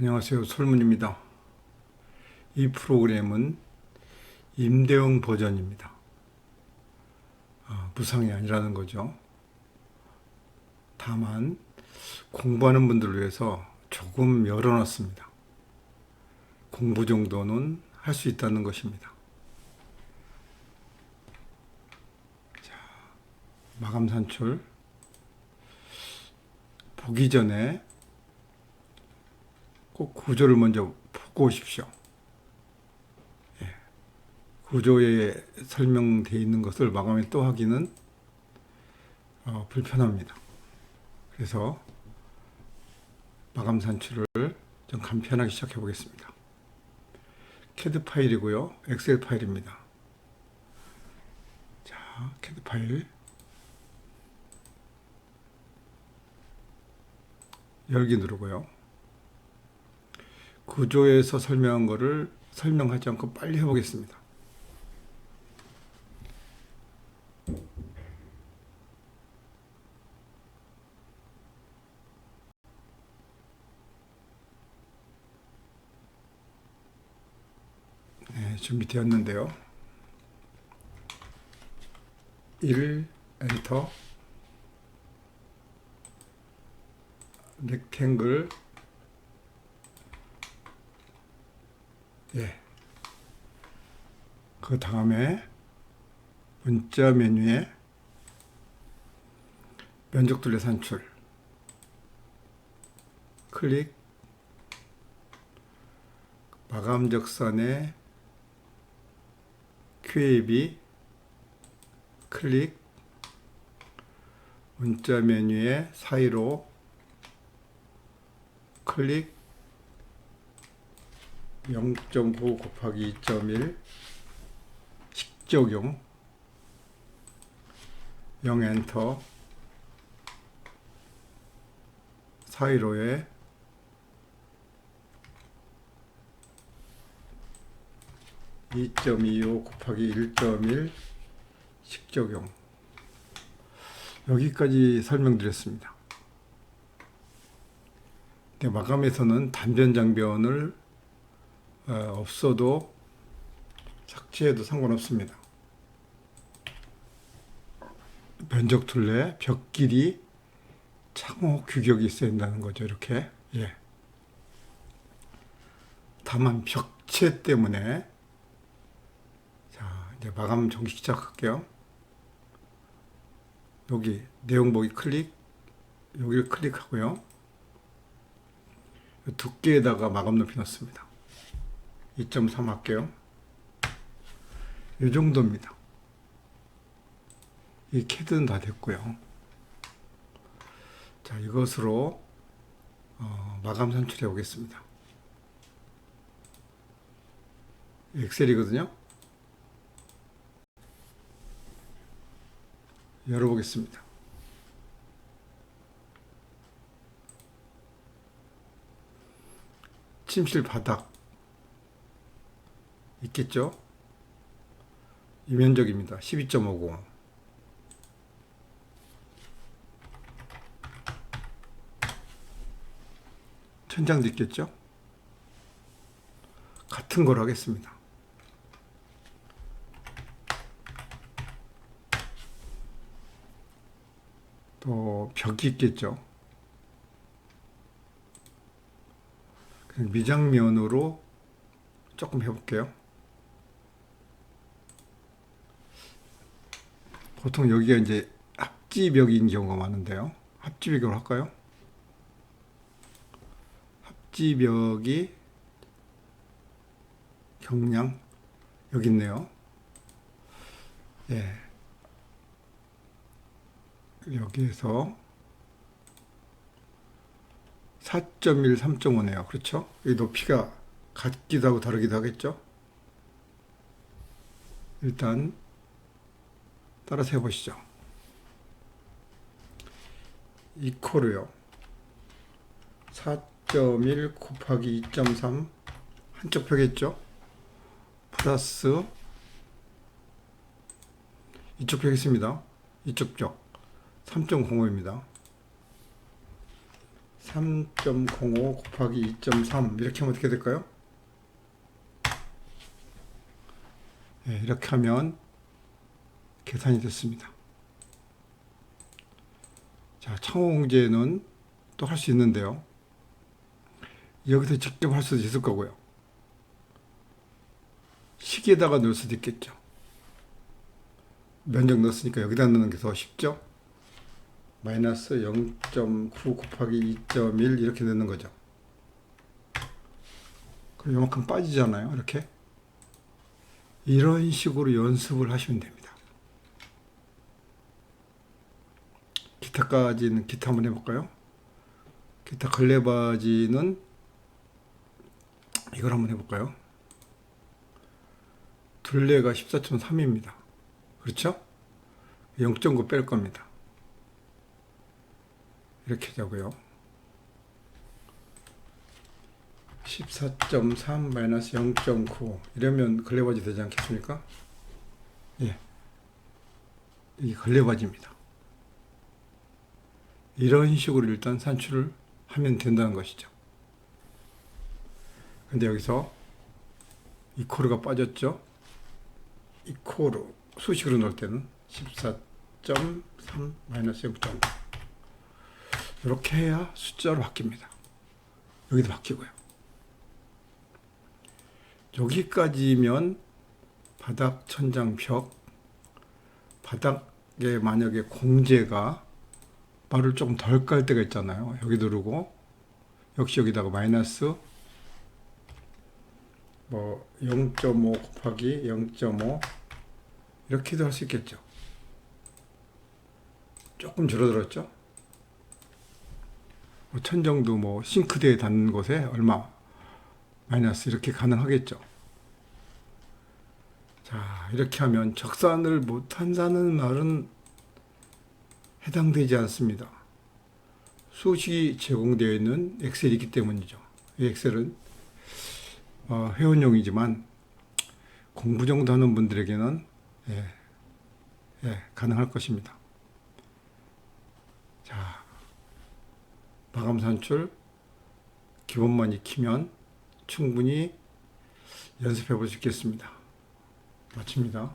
안녕하세요. 솔문입니다. 이 프로그램은 임대용 버전입니다. 아, 무상이 아니라는 거죠. 다만 공부하는 분들을 위해서 조금 열어놨습니다. 공부 정도는 할 수 있다는 것입니다. 자, 마감 산출 보기 전에 꼭 구조를 먼저 보고 오십시오. 예. 구조에 설명되어 있는 것을 마감에 또 하기는 어, 불편합니다. 그래서 마감 산출을 좀 간편하게 시작해 보겠습니다. 캐드 파일이고요. 엑셀 파일입니다. 자, 캐드 파일 열기 누르고요. 구조에서 설명한 거를 설명하지 않고 빨리 해보겠습니다. 네, 준비되었는데요. 1 엔터 렉탱글 예. 그 다음에 문자 메뉴에 면적 둘레 산출. 클릭. 마감 적선에 QAB 클릭. 문자 메뉴에 사이로 클릭 0.9 곱하기 2.1 식적용 0 엔터 사이로에 (2.25) 곱하기 (1.1) 식적용 여기까지 설명드렸습니다. 마감에서는 단변 장변을 어, 없어도 삭제해도 상관없습니다. 면적 둘레, 벽 길이, 창호 규격이 있어야 된다는 거죠. 이렇게. 예. 다만 벽체 때문에 자, 이제 마감 정식 시작할게요. 여기 내용 보기 클릭, 여기를 클릭하고요. 두께에다가 마감 높이 넣습니다. 2.3 할게요. 이 정도입니다. 이 캐드는 다 됐고요. 자, 이것으로 어, 마감 산출해 보겠습니다. 엑셀이거든요. 열어보겠습니다. 침실 바닥 있겠죠? 이 면적입니다. 12.50. 천장도 있겠죠? 같은 걸 하겠습니다. 또 벽이 있겠죠? 미장면으로 조금 해볼게요. 보통 여기가 이제 합지벽인 경우가 많은데요. 합지벽으로 할까요? 합지벽이 경량 여기 있네요. 예. 여기에서 4.1, 3.5네요. 그렇죠? 이 높이가 같기도 하고 다르기도 하겠죠? 일단 따라서 해보시죠. 이코르요. 4.1 곱하기 2.3 한쪽 벽했죠? 플러스 이쪽 벽 있습니다. 이쪽 벽 3.05입니다. 3.05 곱하기 2.3 이렇게 하면 어떻게 될까요? 예, 이렇게 하면 계산이 됐습니다. 자, 창호공제는 또 할 수 있는데요. 여기서 직접 할 수도 있을 거고요. 식에다가 넣을 수도 있겠죠. 면적 넣었으니까 여기다 넣는 게 더 쉽죠. 마이너스 0.9 곱하기 2.1 이렇게 넣는 거죠. 그럼 요만큼 빠지잖아요. 이렇게. 이런 식으로 연습을 하시면 됩니다. 기타까지는 기타 한번 해볼까요? 기타 걸레바지는 이걸 한번 해볼까요? 둘레가 14.3입니다. 그렇죠? 0.9 뺄 겁니다. 이렇게 하자고요. 14.3 마이너스 0.9 이러면 걸레바지 되지 않겠습니까? 예. 이게 걸레바지입니다. 이런 식으로 일단 산출을 하면 된다는 것이죠. 근데 여기서 이 코르가 빠졌죠? 이 코르 수식으로 넣을 때는 14.3 마이너스 0.9 이렇게 해야 숫자로 바뀝니다. 여기도 바뀌고요. 여기까지면 바닥, 천장, 벽, 바닥에 만약에 공제가 말을 조금 덜 깔 때가 있잖아요. 여기 누르고 역시 여기다가 마이너스 뭐 0.5 곱하기 0.5 이렇게도 할 수 있겠죠. 조금 줄어들었죠. 뭐 천정도 뭐 싱크대에 닿는 곳에 얼마 마이너스 이렇게 가능하겠죠. 자 이렇게 하면 적산을 못한다는 말은 해당되지 않습니다. 수식이 제공되어 있는 엑셀이 있기 때문이죠. 이 엑셀은 어, 회원용이지만 공부 정도 하는 분들에게는 예, 예, 가능할 것입니다. 자, 마감 산출 기본만 익히면 충분히 연습해 볼 수 있겠습니다. 마칩니다.